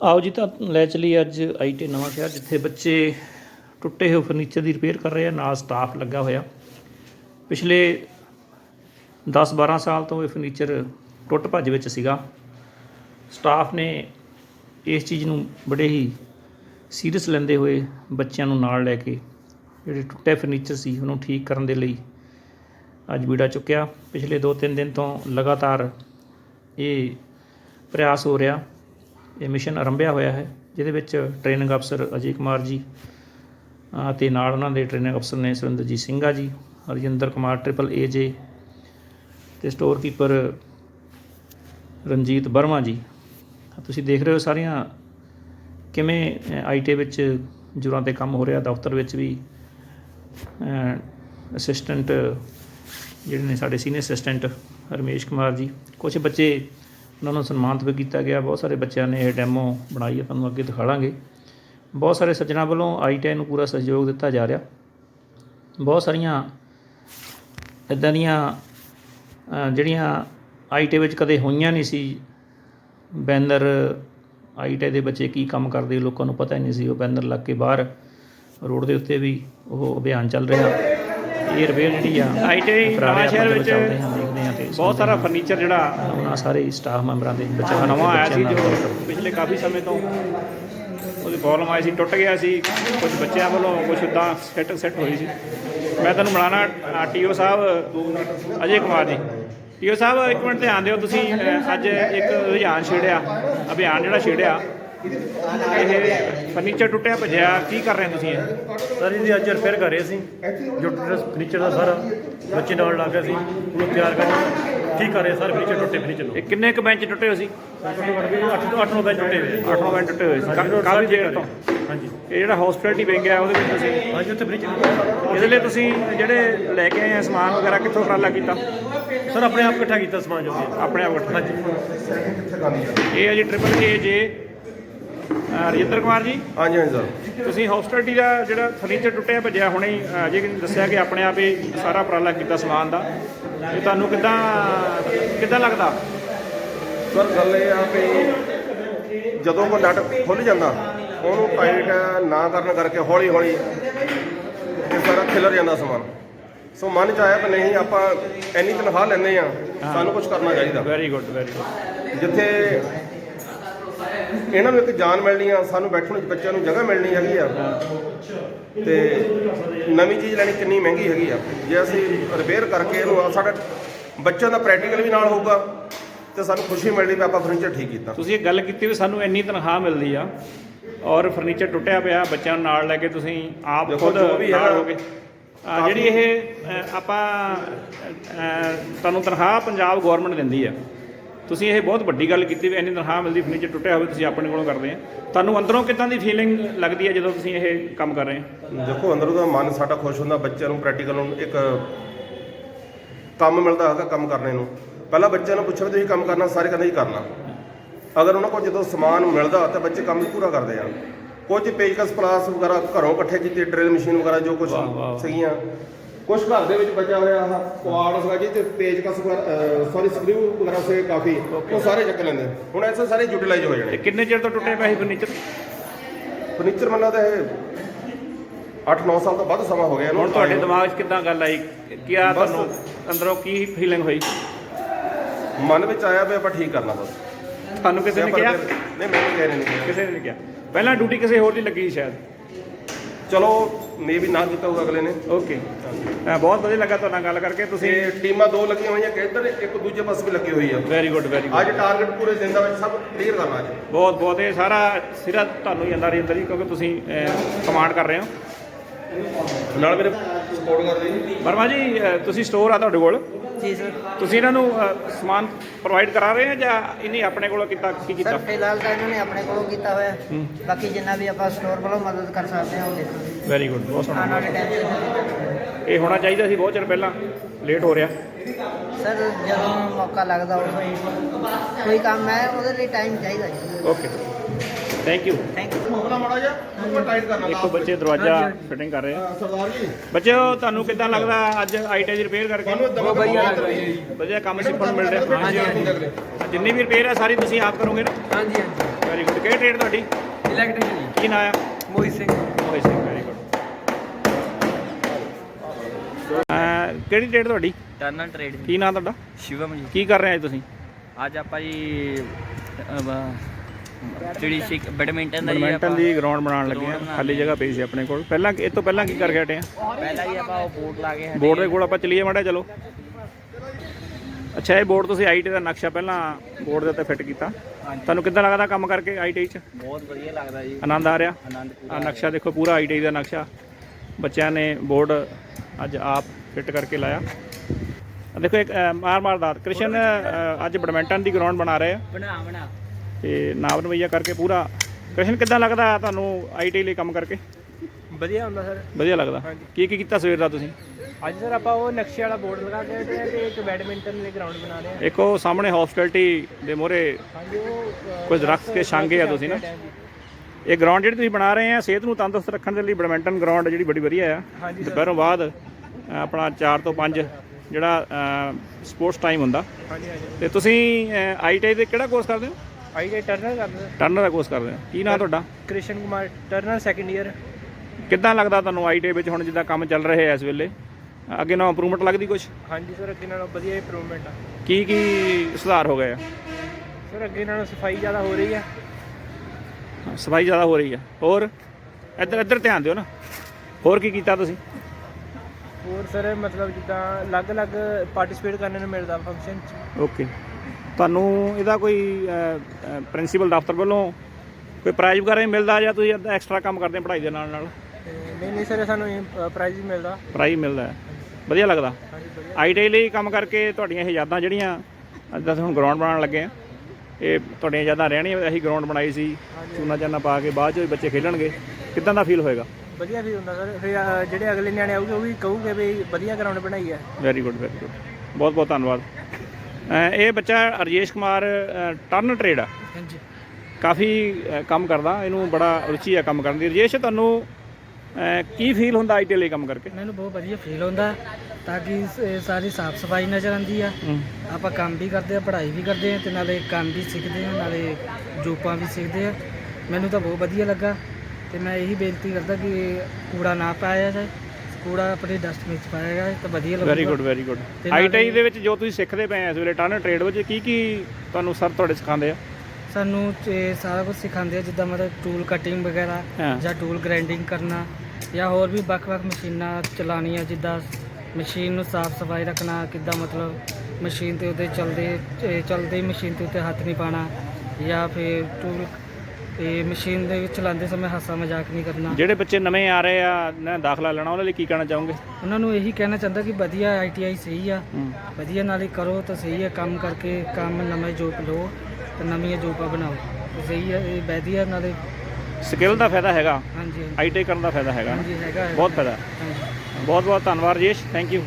ਆਓ ਜੀ, ਤਾਂ ਲੈ ਚਲੀ ਅੱਜ ਆਈਟੀ ਨਵਾਂ ਸ਼ਹਿਰ, ਜਿੱਥੇ ਬੱਚੇ ਟੁੱਟੇ ਹੋਏ ਫਰਨੀਚਰ ਦੀ ਰਿਪੇਅਰ ਕਰ ਰਹੇ ਆ, ਨਾਲ ਸਟਾਫ ਲੱਗਾ ਹੋਇਆ। ਪਿਛਲੇ 10-12 ਸਾਲ ਤੋਂ ਇਹ ਫਰਨੀਚਰ ਟੁੱਟ ਭੱਜ ਵਿੱਚ ਸੀਗਾ। ਸਟਾਫ ਨੇ ਇਸ ਚੀਜ਼ ਨੂੰ ਬੜੇ ਹੀ ਸੀਰੀਅਸ ਲੈਂਦੇ ਹੋਏ ਬੱਚਿਆਂ ਨੂੰ ਨਾਲ ਲੈ ਕੇ ਜਿਹੜੇ ਟੁੱਟੇ ਫਰਨੀਚਰ ਸੀ, ਉਹਨੂੰ ਠੀਕ ਕਰਨ ਦੇ ਲਈ ਅੱਜ ਬੀੜਾ ਚੁੱਕਿਆ। ਪਿਛਲੇ 2-3 ਦਿਨ ਤੋਂ ਲਗਾਤਾਰ ਇਹ ਪ੍ਰਯਾਸ ਹੋ ਰਿਹਾ। ਇਹ ਮਿਸ਼ਨ ਆਰੰਭਿਆ ਹੋਇਆ ਹੈ, ਜਿਹਦੇ ਵਿੱਚ ਟ੍ਰੇਨਿੰਗ ਅਫਸਰ ਅਜੇ ਕੁਮਾਰ ਜੀ ਅਤੇ ਨਾਲ ਉਹਨਾਂ ਦੇ ਟ੍ਰੇਨਿੰਗ ਅਫਸਰ ਨੇ ਸੁਰਿੰਦਰਜੀਤ ਸਿੰਘਾ ਜੀ, ਹਰਜਿੰਦਰ ਕੁਮਾਰ ਟ੍ਰਿਪਲ ਏ ਜੇ ਤੇ ਸਟੋਰ ਕੀਪਰ ਰਣਜੀਤ ਵਰਮਾ ਜੀ। ਤੁਸੀਂ ਦੇਖ ਰਹੇ ਹੋ ਸਾਰੀਆਂ ਕਿਵੇਂ ਆਈਟੀ ਵਿੱਚ ਜੁਰਾਂ ਤੇ ਕੰਮ ਹੋ ਰਿਹਾ, ਦਫ਼ਤਰ ਵਿੱਚ ਵੀ ਅਸਿਸਟੈਂਟ ਜਿਹੜੇ ਨੇ ਸਾਡੇ ਸੀਨੀਅਰ ਅਸਿਸਟੈਂਟ ਰਮੇਸ਼ ਕੁਮਾਰ ਜੀ। ਕੁਝ ਬੱਚੇ ਉਹਨਾਂ ਨੂੰ ਸਨਮਾਨਿਤ ਵੀ ਕੀਤਾ ਗਿਆ। ਬਹੁਤ ਸਾਰੇ ਬੱਚਿਆਂ ਨੇ ਇਹ ਡੈਮੋ ਬਣਾਈ ਹੈ ਤੁਹਾਨੂੰ ਅੱਗੇ ਦਿਖਾਵਾਂਗੇ ਬਹੁਤ ਸਾਰੇ ਸੱਜਣਾ ਵੱਲੋਂ ਆਈਟੀ ਨੂੰ ਪੂਰਾ ਸਹਿਯੋਗ ਦਿੱਤਾ ਜਾ ਰਿਹਾ। ਬਹੁਤ ਸਾਰੀਆਂ ਇਦਾਂ ਦੀਆਂ ਅ, ਜਿਹੜੀਆਂ ਆਈਟੀ ਵਿੱਚ ਕਦੇ ਹੋਈਆਂ ਨਹੀਂ ਸੀ। ਬੈਨਰ ਆਈਟੀ ਦੇ ਬੱਚੇ ਕੀ ਕੰਮ ਕਰਦੇ ਲੋਕਾਂ ਨੂੰ ਪਤਾ ਹੀ ਨਹੀਂ ਸੀ। ਉਹ ਬੈਨਰ ਲੱਗ ਕੇ ਬਾਹਰ ਰੋਡ ਦੇ ਉੱਤੇ ਵੀ ਉਹ ਅਭਿਆਨ ਚੱਲ ਰਿਹਾ। ਇਹ ਰਿਪੇਅਰ ਜਿਹੜੀ ਆ ਆਈਟੀ ਨਵਾਂ ਸ਼ਹਿਰ ਵਿੱਚ ਬਹੁਤ ਸਾਰਾ ਫਰਨੀਚਰ ਜਿਹੜਾ ਉਹਨਾਂ ਸਾਰੇ ਸਟਾਫ ਮੈਂਬਰਾਂ ਦੇ ਬੱਚਿਆਂ ਨਵਾਂ ਆਇਆ ਸੀ ਜੋ ਪਿਛਲੇ ਕਾਫੀ ਸਮੇਂ ਤੋਂ ਉਹਦੀ ਪ੍ਰੋਬਲਮ ਆਈ ਸੀ ਟੁੱਟ ਗਿਆ ਸੀ ਕੁਝ ਬੱਚਿਆਂ ਵੱਲੋਂ ਕੁਝ ਉਦਾਂ ਸੈੱਟ ਸੈੱਟ ਹੋਈ ਸੀ। ਮੈਂ ਤੁਹਾਨੂੰ ਮਿਲਾਣਾ TO Sahib Ajay Kumar ji. TO ਸਾਹਿਬ ਇੱਕ ਮਿੰਟ ਧਿਆਨ ਦਿਓ ਤੁਸੀਂ ਅੱਜ ਇੱਕ ਰੁਝਾਨ ਛੇੜਿਆ ਅਭਿਆਨ ਜਿਹੜਾ ਛੇੜਿਆ ਇਹ ਫਰਨੀਚਰ ਟੁੱਟਿਆ ਭੱਜਿਆ ਕੀ ਕਰ ਰਹੇ ਹੋ ਤੁਸੀਂ ਇਹ? ਸਰ ਇਹਦੀ ਅੱਜ ਰਿਪੇਅਰ ਕਰ ਰਹੇ ਸੀ। ਜੋ ਫਰਨੀਚਰ ਦਾ ਸਾਰਾ ਬੱਚੇ ਨਾਲ ਲੱਗ ਗਿਆ ਸੀ ਉਹਨੂੰ ਤਿਆਰ ਕਰ ਠੀਕ ਕਰ ਰਹੇ? ਸਾਰੇ ਫਰਨੀਚਰ ਟੁੱਟੇ ਫਰਨੀਚਰ ਨੂੰ। ਇਹ ਕਿੰਨੇ ਕੁ ਬੈਂਚ ਟੁੱਟੇ ਹੋਏ ਸੀ? ਘੱਟੋ ਘੱਟ ਵੀ 8 ਤੋਂ 8 ਨੂੰ ਬੈਂਚ ਟੁੱਟੇ ਹੋਏ ਆ। 8 ਬੈਂਚ ਟੁੱਟੇ ਹੋਏ ਸੀ। ਕਾ- ਕਾਫੀ ਦੇਰ ਤੋਂ। ਹਾਂਜੀ। ਇਹ ਜਿਹੜਾ ਹਸਪੀਟੈਲਿਟੀ ਵਿੰਗ ਹੈ ਉਹਦੇ ਵਿੱਚ ਤੁਸੀਂ ਹਾਂਜੀ ਉੱਥੇ ਫਰਨੀਚਰ ਇਹਦੇ ਲਈ ਤੁਸੀਂ ਜਿਹੜੇ ਲੈ ਕੇ ਆਏ ਆ ਸਮਾਨ ਵਗੈਰਾ ਕਿੱਥੋਂ ਉਪਰਾਲਾ ਕੀਤਾ? ਸਰ ਆਪਣੇ ਆਪ ਇਕੱਠਾ ਕੀਤਾ ਸਮਾਨ ਜੋ ਆਪਣੇ ਆਪ ਇਕੱਠਾ। ਹਾਂਜੀ। ਇਹ ਹੈ ਜੀ ਟ੍ਰਿਪਲ ਏ ਜੇ ਰਜਿੰਦਰ ਕੁਮਾਰ ਜੀ। ਹਾਂਜੀ ਹਾਂਜੀ ਸਰ। ਤੁਸੀਂ ਹਸਪੀਟੈਲਿਟੀ ਦਾ ਜਿਹੜਾ ਫਰਨੀਚਰ ਟੁੱਟਿਆ ਭੱਜਿਆ ਹੁਣੇ ਹੀ ਅਹ, ਅਜੇ ਦੱਸਿਆ ਕਿ ਆਪਣੇ ਆਪ ਹੀ ਸਾਰਾ ਉਪਰਾਲਾ ਕੀਤਾ ਸਮਾਨ ਦਾ। ਇਹ ਤੁਹਾਨੂੰ ਕਿੱਦਾਂ ਕਿੱਦਾਂ ਲੱਗਦਾ? ਸਰ ਗੱਲ ਇਹ ਆ ਵੀ ਜਦੋਂ ਕੋਈ ਨਟ ਖੁੱਲ ਜਾਂਦਾ ਉਹਨੂੰ ਟਾਈਟ ਨਾ ਕਰਨ ਕਰਕੇ ਹੌਲੀ ਹੌਲੀ ਇਹ ਸਾਰਾ ਖਿਲਰ ਜਾਂਦਾ ਸਮਾਨ। ਸੋ ਮਨ ਚ ਆਇਆ ਕਿ ਨਹੀਂ ਆਪਾਂ ਇੰਨੀ ਤਨਖਾਹ ਲੈਂਦੇ ਆ ਸਾਨੂੰ ਕੁਝ ਕਰਨਾ ਚਾਹੀਦਾ। ਵੈਰੀ ਗੁੱਡ ਵੈਰੀ ਗੁੱਡ ਜਿੱਥੇ ਇਹਨਾਂ ਨੂੰ ਇੱਕ ਜਾਨ ਮਿਲਣੀ ਆ ਸਾਨੂੰ ਬੈਠਣ ਨੂੰ ਬੱਚਿਆਂ ਨੂੰ ਜਗ੍ਹਾ ਮਿਲਣੀ ਹੈਗੀ ਆ। ਤੇ ਨਵੀਂ ਚੀਜ਼ ਲੈਣੀ ਕਿੰਨੀ ਮਹਿੰਗੀ ਹੈਗੀ ਆ। ਜੇ ਅਸੀਂ ਰਿਪੇਅਰ ਕਰਕੇ ਇਹਨੂੰ ਸਾਡਾ ਬੱਚਿਆਂ ਦਾ ਪ੍ਰੈਕਟੀਕਲ ਵੀ ਨਾਲ ਹੋਊਗਾ ਤੇ ਸਾਨੂੰ ਖੁਸ਼ੀ ਮਿਲਣੀ ਵੀ ਆਪਾਂ ਫਰਨੀਚਰ ਠੀਕ ਕੀਤਾ। ਤੁਸੀਂ ਇਹ ਗੱਲ ਕੀਤੀ ਵੀ ਸਾਨੂੰ ਇੰਨੀ ਤਨਖਾਹ ਮਿਲਦੀ ਆ ਔਰ ਫਰਨੀਚਰ ਟੁੱਟਿਆ ਪਿਆ ਬੱਚਿਆਂ ਨੂੰ ਨਾਲ ਲੈ ਕੇ ਤੁਸੀਂ ਆਪ ਖੁਦ ਨਾਲ ਹੈਗਾ, ਜਿਹੜੀ ਇਹ ਆਪਾਂ ਤੁਹਾਨੂੰ ਤਨਖਾਹ ਪੰਜਾਬ ਗਵਰਨਮੈਂਟ ਦਿੰਦੀ ਆ। ਤੁਸੀਂ ਇਹ ਬਹੁਤ ਵੱਡੀ ਗੱਲ ਕੀਤੀ ਵੀ ਇੰਨੀ ਤਨਖਾਹ ਮਿਲਦੀ ਫਰਨੀਚਰ ਟੁੱਟਿਆ ਹੋਵੇ ਤੁਸੀਂ ਆਪਣੇ ਕੋਲੋਂ ਕਰਦੇ ਆ। ਤੁਹਾਨੂੰ ਅੰਦਰੋਂ ਕਿੱਦਾਂ ਦੀ ਫੀਲਿੰਗ ਲੱਗਦੀ ਹੈ ਜਦੋਂ ਤੁਸੀਂ ਇਹ ਕੰਮ ਕਰ ਰਹੇ ਹੋ? ਦੇਖੋ ਅੰਦਰੋਂ ਦਾ ਮਨ ਸਾਡਾ ਖੁਸ਼ ਹੁੰਦਾ ਬੱਚਿਆਂ ਨੂੰ ਪ੍ਰੈਕਟੀਕਲ ਨੂੰ ਇੱਕ ਕੰਮ ਮਿਲਦਾ ਹੈਗਾ ਕੰਮ ਕਰਨੇ ਨੂੰ। ਪਹਿਲਾਂ ਬੱਚਿਆਂ ਨੂੰ ਪੁੱਛੋ ਵੀ ਤੁਸੀਂ ਕੰਮ ਕਰਨਾ ਸਾਰੇ ਕਹਿੰਦੇ ਹੀ ਕਰਨਾ। ਅਗਰ ਉਹਨਾਂ ਕੋਲ ਜਦੋਂ ਸਮਾਨ ਮਿਲਦਾ ਤਾਂ ਬੱਚੇ ਕੰਮ ਪੂਰਾ ਕਰਦੇ ਆ। ਕੁਝ ਪੇਜਕਸ ਪਲਾਸ ਵਗੈਰਾ ਘਰੋਂ ਇਕੱਠੇ ਕੀਤੇ ਡਰਿਲ ਮਸ਼ੀਨ ਵਗੈਰਾ ਜੋ ਕੁਝ ਸੀਗੀਆਂ। ਕੁਝ ਘਰ ਦੇ ਵਿੱਚ ਬਚਿਆ ਹੋਇਆ ਆਹ ਕੁਆੜ ਸੀਗਾ ਜੀ ਤੇ ਪੇਜਕਸ ਵਗੈਰਾ ਸੌਰੀ ਸਕਰੂ ਵਗੈਰਾ ਸੇ ਕਾਫੀ ਉਹ ਸਾਰੇ ਚੱਕ ਲੈਂਦੇ। ਹੁਣ ਐਸੇ ਸਾਰੇ ਯੂਟਿਲਾਈਜ਼ ਹੋ ਜਾਣੇ। ਤੇ ਕਿੰਨੇ ਚਿਰ ਤੋਂ ਟੁੱਟੇ ਪਏ ਫਰਨੀਚਰ ਫਰਨੀਚਰ ਮੰਨਾ ਤਾਂ ਇਹ 8-9 ਸਾਲ ਤੋਂ ਵੱਧ ਸਮਾਂ ਹੋ ਗਿਆ ਇਹਨੂੰ। ਹੁਣ ਤੁਹਾਡੇ ਦਿਮਾਗ 'ਚ ਕਿੱਦਾਂ ਗੱਲ ਆਈ? ਕੀ ਆ ਬਸ। ਤੁਹਾਨੂੰ ਅੰਦਰੋਂ ਕੀ ਫੀਲਿੰਗ ਹੋਈ? ਮਨ ਵਿੱਚ ਆਇਆ ਵੀ ਆਪਾਂ ਠੀਕ ਕਰਨਾ ਬਸ। ਤੁਹਾਨੂੰ ਕਿਸੇ ਨੇ ਕਿਹਾ? ਨਹੀਂ ਮੈਨੂੰ ਕਹਿ ਰਹੇ ਨਹੀਂ ਕਿਸੇ ਨੇ ਨਹੀਂ ਕਿਹਾ। ਪਹਿਲਾਂ ਡਿਊਟੀ ਕਿਸੇ ਹੋਰ ਦੀ ਲੱਗੀ ਸੀ ਸ਼ਾਇਦ? ਚਲੋ ਮੇ ਵੀ ਨਾ ਕੀਤਾ ਹੋਊਗਾ ਅਗਲੇ ਨੇ। ਓਕੇ ਬਹੁਤ ਵਧੀਆ ਲੱਗਾ ਤੁਹਾਡੇ ਨਾਲ ਗੱਲ ਕਰਕੇ ਤੁਸੀਂ ਤੇ ਟੀਮਾਂ ਦੋ ਲੱਗੀਆਂ ਹੋਈਆਂ ਕਿ ਇੱਧਰ ਇੱਕ ਦੂਜੇ ਪਾਸੇ ਵੀ ਲੱਗੀ ਹੋਈ ਆ। ਵੈਰੀ ਗੁੱਡ ਵੈਰੀ ਗੁੱਡ ਅੱਜ ਟਾਰਗੇਟ ਪੂਰੇ ਦਿਨ ਦਾ ਵਿੱਚ ਸਭ ਕਲੀਅਰ ਕਰਨਾ ਅੱਜ। ਬਹੁਤ ਬਹੁਤ ਇਹ ਸਾਰਾ ਸਿਰਾ ਤੁਹਾਨੂੰ ਹੀ ਅੰਦਰ ਹੀ ਅੰਦਰ ਹੀ ਕਿਉਂਕਿ ਤੁਸੀਂ ਕਮਾਂਡ ਕਰ ਰਹੇ ਹੋ। ਨਾਲ ਮੇਰੇ ਸਪੋਰਟ ਕਰ ਰਹੀ ਵਰਮਾ ਜੀ ਤੁਸੀਂ ਸਟੋਰ ਆ ਤੁਹਾਡੇ ਕੋਲ? ਜੀ ਸਰ। ਤੁਸੀਂ ਇਹਨਾਂ ਨੂੰ ਸਮਾਨ ਪ੍ਰੋਵਾਈਡ ਕਰਾ ਰਹੇ ਹੋ ਜਾਂ ਇਹਨੇ ਆਪਣੇ ਕੋਲੋਂ ਕੀਤਾ ਕੀ ਕੀਤਾ? ਸਰ ਫਿਲਹਾਲ ਤਾਂ ਇਹਨਾਂ ਨੇ ਆਪਣੇ ਕੋਲੋਂ ਕੀਤਾ ਹੋਇਆ। ਬਾਕੀ ਜਿੰਨਾ ਵੀ ਆਪਾਂ ਸਟੋਰ ਵੱਲੋਂ ਮਦਦ ਕਰ ਸਕਦੇ ਹਾਂ ਉਹ ਦੇਖਾਂਗੇ ਵੈਰੀ ਗੁੱਡ ਬਹੁਤ ਸੋਹਣਾ। ਆਉਣ ਵਾਲੇ ਟਾਈਮ 'ਚ ਇਹ ਹੋਣਾ ਚਾਹੀਦਾ ਸੀ ਬਹੁਤ ਚਿਰ ਪਹਿਲਾਂ ਲੇਟ ਹੋ ਰਿਹਾ। ਸਰ ਜਦੋਂ ਮੌਕਾ ਲੱਗਦਾ ਉਦੋਂ ਹੀ। ਕੋਈ ਕੰਮ ਹੈ ਉਹਦੇ ਲਈ ਟਾਈਮ ਚਾਹੀਦਾ ਜੀ। Okay thank you thank you ਮਾੜਾ ਜਿਹਾ ਉੱਪਰ ਟਾਈਟ ਕਰਨਾ ਦੇਖੋ ਬੱਚੇ ਦਰਵਾਜ਼ਾ ਫਿਟਿੰਗ ਕਰ ਰਹੇ ਆ। ਸਰਦਾਰ ਜੀ। ਬੱਚਿਓ ਤੁਹਾਨੂੰ ਕਿੱਦਾਂ ਲੱਗਦਾ ਅੱਜ ਆਈਟੀ ਦੀ ਰਿਪੇਅਰ ਕਰਕੇ ਬਹੁਤ ਵਧੀਆ ਲੱਗ ਰਹੀ ਹੈ ਜੀ। ਵਧੀਆ ਕੰਮ ਸਿੱਖਣ ਮਿਲ ਰਿਹਾ। ਹਾਂਜੀ ਹਾਂਜੀ। ਜਿੰਨੀ ਵੀ ਰਿਪੇਅਰ ਹੈ ਸਾਰੀ ਤੁਸੀਂ ਆਪ ਕਰੋਗੇ ਨਾ? ਹਾਂਜੀ ਹਾਂਜੀ। ਵੈਰੀ ਗੁੱਡ ਕਿਹੜੀ ਟ੍ਰੇਡ ਤੁਹਾਡੀ? ਇਲੈਕਟ੍ਰੀਸ਼ੀਅਨ ਜੀ। ਕੀ ਨਾਂ ਆ? ਮੋਹਿਤ ਸਿੰਘ। ਮੋਹਿਤ ਸਿੰਘ ਵੈਰੀ ਗੁੱਡ ਕਿਹੜੀ ਟ੍ਰੇਡ ਤੁਹਾਡੀ? ਟਰਨਲ ਟ੍ਰੇਡ ਕੀ ਨਾਂ ਤੁਹਾਡਾ? ਸ਼ਿਵਮ ਜੀ। ਕੀ ਕਰ ਰਹੇ ਅੱਜ ਤੁਸੀਂ? ਅੱਜ ਆਪਾਂ ਜੀ ਜਿਹੜੀ ਸਿਕ ਬੈਡਮਿੰਟਨ ਦਾ ਬੈਡਮਿੰਟਨ ਦੀ ਗਰਾਊਂਡ ਬਣਾਉਣ ਲੱਗੇ ਆ। ਖਾਲੀ ਜਗ੍ਹਾ ਪਈ ਸੀ ਆਪਣੇ ਕੋਲ। ਪਹਿਲਾਂ ਇਹ ਤੋਂ ਪਹਿਲਾਂ ਕੀ ਕਰਕੇ ਹਟੇ ਆ? ਪਹਿਲਾਂ ਹੀ ਆਪਾਂ ਉਹ ਬੋਰਡ ਲਾ ਕੇ ਹਟੇ ਬੋਰਡ ਦੇ ਕੋਲ ਆਪਾਂ ਚਲੀਏ ਮਾੜਾ ਚਲੋ। ਅੱਛਾ ਇਹ ਬੋਰਡ ਤੁਸੀਂ ਆਈਟੀ ਦਾ ਨਕਸ਼ਾ ਪਹਿਲਾਂ ਬੋਰਡ ਦੇ ਉੱਤੇ ਫਿੱਟ ਕੀਤਾ। ਤੁਹਾਨੂੰ ਕਿੱਦਾਂ ਲੱਗਦਾ ਕੰਮ ਕਰਕੇ ਆਈਟੀ 'ਚ? ਬਹੁਤ ਵਧੀਆ ਲੱਗਦਾ ਜੀ। ਆਨੰਦ ਆ ਰਿਹਾ? ਆਨੰਦ ਆ ਨਕਸ਼ਾ ਦੇਖੋ ਪੂਰਾ ਆਈਟੀ ਦਾ ਨਕਸ਼ਾ। ਬੱਚਿਆਂ ਨੇ ਬੋਰਡ ਅੱਜ ਆਪ ਫਿੱਟ ਕਰਕੇ ਲਾਇਆ। ਦੇਖੋ ਇੱਕ ਮਾਰ ਮਾਰ ਦਾਤ। ਕ੍ਰਿਸ਼ਨ ਅੱਜ ਬੈਡਮਿੰਟਨ ਦੀ ਗਰਾਊਂਡ ਬਣਾ ਰਹੇ ਆ। ਬਣਾ ਬਣਾ। ਤੇ ਨਾਮ ਰਵਈਆ ਕਰਕੇ ਪੂਰਾ। ਕ੍ਰਿਸ਼ਨ ਕਿੱਦਾਂ ਲੱਗਦਾ ਤੁਹਾਨੂੰ ਆਈਟੀ ਲਈ ਕੰਮ ਕਰਕੇ? ਵਧੀਆ ਹੁੰਦਾ ਸਰ। ਵਧੀਆ ਲੱਗਦਾ। ਕੀ ਕੀ ਕੀਤਾ ਸਵੇਰ ਦਾ ਤੁਸੀਂ? ਅੱਜ ਸਰ ਆਪਾਂ ਉਹ ਨਕਸ਼ੇ ਵਾਲਾ ਬੋਰਡ ਲਗਾ ਕੇ ਹਟੇ ਆ ਤੇ ਇੱਕ ਬੈਡਮਿੰਟਨ ਲਈ ਗਰਾਊਂਡ ਬਣਾ ਰਹੇ ਆ। ਇੱਕ ਉਹ ਸਾਹਮਣੇ ਹਸਪਿਟੈਲਿਟੀ ਦੇ ਮੋਰੇ ਹਾਂਜੀ ਉਹ ਅ, ਕੁਝ ਰੱਖ ਕੇ ਛਾਂਗੇ ਆ ਤੁਸੀਂ ਨਾ। ਇਹ ਗਰਾਊਂਡ ਜਿਹੜੀ ਤੁਸੀਂ ਬਣਾ ਰਹੇ ਆ ਸਿਹਤ ਨੂੰ ਤੰਦਰੁਸਤ ਰੱਖਣ ਦੇ ਲਈ ਬੈਡਮਿੰਟਨ ਗਰਾਊਂਡ ਜਿਹੜੀ ਬੜੀ ਵਧੀਆ ਆ। ਹਾਂਜੀ ਦੁਪਹਿਰੋਂ ਬਾਅਦ ਅ, ਆਪਣਾ 4 ਤੋਂ 5 ਜਿਹੜਾ ਸਪੋਰਟਸ ਟਾਈਮ ਹੁੰਦਾ। ਹਾਂਜੀ ਹਾਂਜੀ। ਤੇ ਤੁਸੀਂ ਆਈਟੀਆਈ ਦੇ ਕਿਹੜਾ ਕੋਰਸ ਕਰਦੇ ਹੋ? ਆਈ ਜੇ ਟਰਨਲ ਕਰਦੇ ਟਰਨਰ ਦਾ ਕੋਰਸ ਕਰਦੇ ਹੋ। ਕੀ ਨਾਮ ਤੁਹਾਡਾ? Krishan Kumar turner second year ਕਿੱਦਾਂ ਲੱਗਦਾ ਤੁਹਾਨੂੰ ਆਈਟੀਆਈ ਵਿੱਚ ਹੁਣ ਜਿੱਦਾਂ ਕੰਮ ਚੱਲ ਰਿਹਾ ਇਸ ਵੇਲੇ? ਅੱਗੇ ਨਾਲ ਇੰਪਰੂਵਮੈਂਟ ਲੱਗਦੀ ਕੁਝ ਹਾਂਜੀ ਸਰ ਅੱਗੇ ਨਾਲੋਂ ਵਧੀਆ ਇੰਪਰੂਵਮੈਂਟ ਆ। ਕੀ ਕੀ ਸੁਧਾਰ ਹੋ ਗਏ ਆ? ਸਰ ਅੱਗੇ ਨਾਲੋਂ ਸਫ਼ਾਈ ਜ਼ਿਆਦਾ ਹੋ ਰਹੀ ਆ। ਸਫ਼ਾਈ ਜ਼ਿਆਦਾ ਹੋ ਰਹੀ ਆ। ਹੋਰ? ਇੱਧਰ ਇੱਧਰ ਧਿਆਨ ਦਿਓ ਨਾ। ਹੋਰ ਕੀ ਕੀਤਾ ਤੁਸੀਂ? ਹੋਰ ਸਰ ਮਤਲਬ ਜਿੱਦਾਂ ਅਲੱਗ-ਅਲੱਗ ਪਾਰਟਿਸਿਪੇਟ ਕਰਨ ਨੂੰ ਮਿਲਦਾ ਫੰਕਸ਼ਨ 'ਚ? ਓਕੇ ਤੁਹਾਨੂੰ ਇਹਦਾ ਕੋਈ ਪ੍ਰਿੰਸੀਪਲ ਦਫ਼ਤਰ ਵੱਲੋਂ ਕੋਈ ਪ੍ਰਾਈਜ਼ ਵਗੈਰਾ ਵੀ ਮਿਲਦਾ ਜਾਂ ਤੁਸੀਂ ਐਕਸਟਰਾ ਕੰਮ ਕਰਦੇ ਹੋ ਪੜ੍ਹਾਈ ਦੇ ਨਾਲ ਨਾਲ? ਤੇ ਨਹੀਂ ਨਹੀਂ ਸਰ ਸਾਨੂੰ ਪ੍ਰਾਈਜ਼ ਵੀ ਮਿਲਦਾ। ਪ੍ਰਾਈਜ਼ ਮਿਲਦਾ ਹੈ। ਵਧੀਆ ਲੱਗਦਾ। ਹਾਂਜੀ ਵਧੀਆ। ਆਈਟੀ ਲਈ ਕੰਮ ਕਰਕੇ ਤੁਹਾਡੀਆਂ ਇਹ ਯਾਦਾਂ ਜਿਹੜੀਆਂ ਅੱਜ ਅਸੀਂ ਹੁਣ ਗਰਾਊਂਡ ਬਣਾਉਣ ਲੱਗੇ ਆ ਇਹ ਤੁਹਾਡੀਆਂ ਯਾਦਾਂ ਰਹਿਣੀਆਂ ਅਸੀਂ ਗਰਾਊਂਡ ਬਣਾਈ ਸੀ ਚੂਨਾ ਚਾਨਾ ਪਾ ਕੇ ਬਾਅਦ 'ਚ ਬੱਚੇ ਖੇਡਣਗੇ। ਕਿੱਦਾਂ ਦਾ ਫੀਲ ਹੋਏਗਾ? ਵਧੀਆ ਵੀ ਹੁੰਦਾ ਸਰ। ਫਿਰ ਜਿਹੜੇ ਅਗਲੇ ਨਿਆਣੇ ਆਉਗੇ ਉਹ ਵੀ ਕਹੂਗੇ ਵੀ ਵਧੀਆ ਗਰਾਊਂਡ ਬਣਾਈ ਹੈ। ਵੈਰੀ ਗੁੱਡ ਵੈਰੀ ਗੁੱਡ ਬਹੁਤ ਬਹੁਤ ਧੰਨਵਾਦ। ਅਹ ਇਹ ਬੱਚਾ ਰਜੇਸ਼ ਕੁਮਾਰ ਅਹ ਟਰਨ ਟ੍ਰੇਡ ਆ। ਹਾਂਜੀ। ਕਾਫੀ ਅਹ ਕੰਮ ਕਰਦਾ। ਇਹਨੂੰ ਬੜਾ ਰੁਚੀ ਆ ਕੰਮ ਕਰਨ ਦੀ। ਰਜੇਸ਼ ਤੁਹਾਨੂੰ ਅਹ ਕੀ ਫੀਲ ਹੁੰਦਾ ਆਈਟੀ ਲਈ ਕੰਮ ਕਰਕੇ? ਮੈਨੂੰ ਬਹੁਤ ਵਧੀਆ ਫੀਲ ਹੁੰਦਾ ਤਾਂ ਕਿ ਸ- ਸਾਰੀ ਸਾਫ਼ ਸਫ਼ਾਈ ਨਜ਼ਰ ਆਉਂਦੀ ਆ। ਆਪਾਂ ਕੰਮ ਵੀ ਕਰਦੇ ਆ ਪੜ੍ਹਾਈ ਵੀ ਕਰਦੇ ਆ ਤੇ ਨਾਲੇ ਕੰਮ ਵੀ ਸਿੱਖਦੇ ਆ ਨਾਲੇ ਜੋਪਾਂ ਵੀ ਸਿੱਖਦੇ ਆ। ਮੈਨੂੰ ਤਾਂ ਬਹੁਤ ਵਧੀਆ ਲੱਗਾ। ਤੇ ਮੈਂ ਇਹੀ ਬੇਨਤੀ ਕਰਦਾ ਕਿ ਕੂੜਾ ਨਾ ਪਾਇਆ ਜਾਏ ਕੂੜਾ ਆਪਣੇ ਡਸਟਬਿਨ 'ਚ ਪਾਇਆ ਜਾਏ ਤਾਂ ਵਧੀਆ ਲੱਗੂਗਾ। ਵੈਰੀ ਗੁੱਡ ਵੈਰੀ ਗੁੱਡ ਤੇ ਨਾਲੇ- ਦੇ ਵਿੱਚ ਜੋ ਤੁਸੀਂ ਸਿੱਖਦੇ ਪਏ ਆ ਇਸ ਵੇਲੇ ਟਰਨ ਟ੍ਰੇਡ ਵਿੱਚ ਕੀ ਕੀ ਤੁਹਾਨੂੰ ਸਰ ਤੁਹਾਡੇ ਸਿਖਾਉਂਦੇ ਆ? ਸਾਨੂੰ ਤੇ ਸਾਰਾ ਕੁਝ ਸਿਖਾਉਂਦੇ ਆ ਜਿੱਦਾਂ ਮਤਲਬ ਟੂਲ ਕਟਿੰਗ ਵਗੈਰਾ ਹਾਂ। ਜਾਂ ਟੂਲ ਗ੍ਰਾਈਂਡਿੰਗ ਕਰਨਾ ਜਾਂ ਹੋਰ ਵੀ ਵੱਖ-ਵੱਖ ਮਸ਼ੀਨਾਂ ਚਲਾਉਣੀਆਂ ਜਿੱਦਾਂ ਮਸ਼ੀਨ ਨੂੰ ਸਾਫ਼ ਸਫ਼ਾਈ ਰੱਖਣਾ ਕਿੱਦਾਂ ਮਤਲਬ ਮਸ਼ੀਨ ਦੇ ਉੱਤੇ ਚਲਦੇ ਇਹ ਚਲਦੇ ਮਸ਼ੀਨ ਦੇ ਉੱਤੇ ਹੱਥ ਨਹੀਂ ਪਾਣਾ ਜਾਂ ਫਿਰ ਟੂਲ ਇਹ ਮਸ਼ੀਨ ਦੇ ਵਿੱਚ ਚਲਾਉਂਦੇ ਸਮੇਂ ਹਾਸਾ ਮਜ਼ਾਕ ਨਹੀਂ ਕਰਨਾ। ਜਿਹੜੇ ਬੱਚੇ ਨਵੇਂ ਆ ਰਹੇ ਆ ਨਾ ਦਾਖਲਾ ਲੈਣਾ ਉਹਨਾਂ ਲਈ ਕੀ ਕਹਿਣਾ ਚਾਹੋਗੇ? ਉਹਨਾਂ ਨੂੰ ਇਹੀ ਕਹਿਣਾ ਚਾਹੁੰਦਾ ਕਿ ਵਧੀਆ ਆਈਟੀਆਈ ਸਹੀ ਆ। ਵਧੀਆ ਨਾਲ ਹੀ ਕਰੋ ਤਾਂ ਸਹੀ ਹੈ ਕੰਮ ਕਰਕੇ ਕੰਮ ਨਵੇਂ ਜੋਬ ਲਓ ਤੇ ਨਵੀਆਂ ਜੋਬਾਂ ਬਣਾਓ। ਤੇ ਸਹੀ ਹੈ ਇਹ ਵਧੀਆ ਨਾਲੇ ਸਕਿੱਲ ਦਾ ਫਾਇਦਾ ਹੈਗਾ। ਹਾਂਜੀ ਆਈਟੀ ਕਰਨ ਦਾ ਫਾਇਦਾ ਹੈਗਾ। ਹਾਂਜੀ ਹੈਗਾ। ਬਹੁਤ ਫਾਇਦਾ। ਹਾਂਜੀ। ਬਹੁਤ ਬਹੁਤ ਧੰਨਵਾਦ ਰਜੇਸ਼ ਥੈਂਕ ਯੂ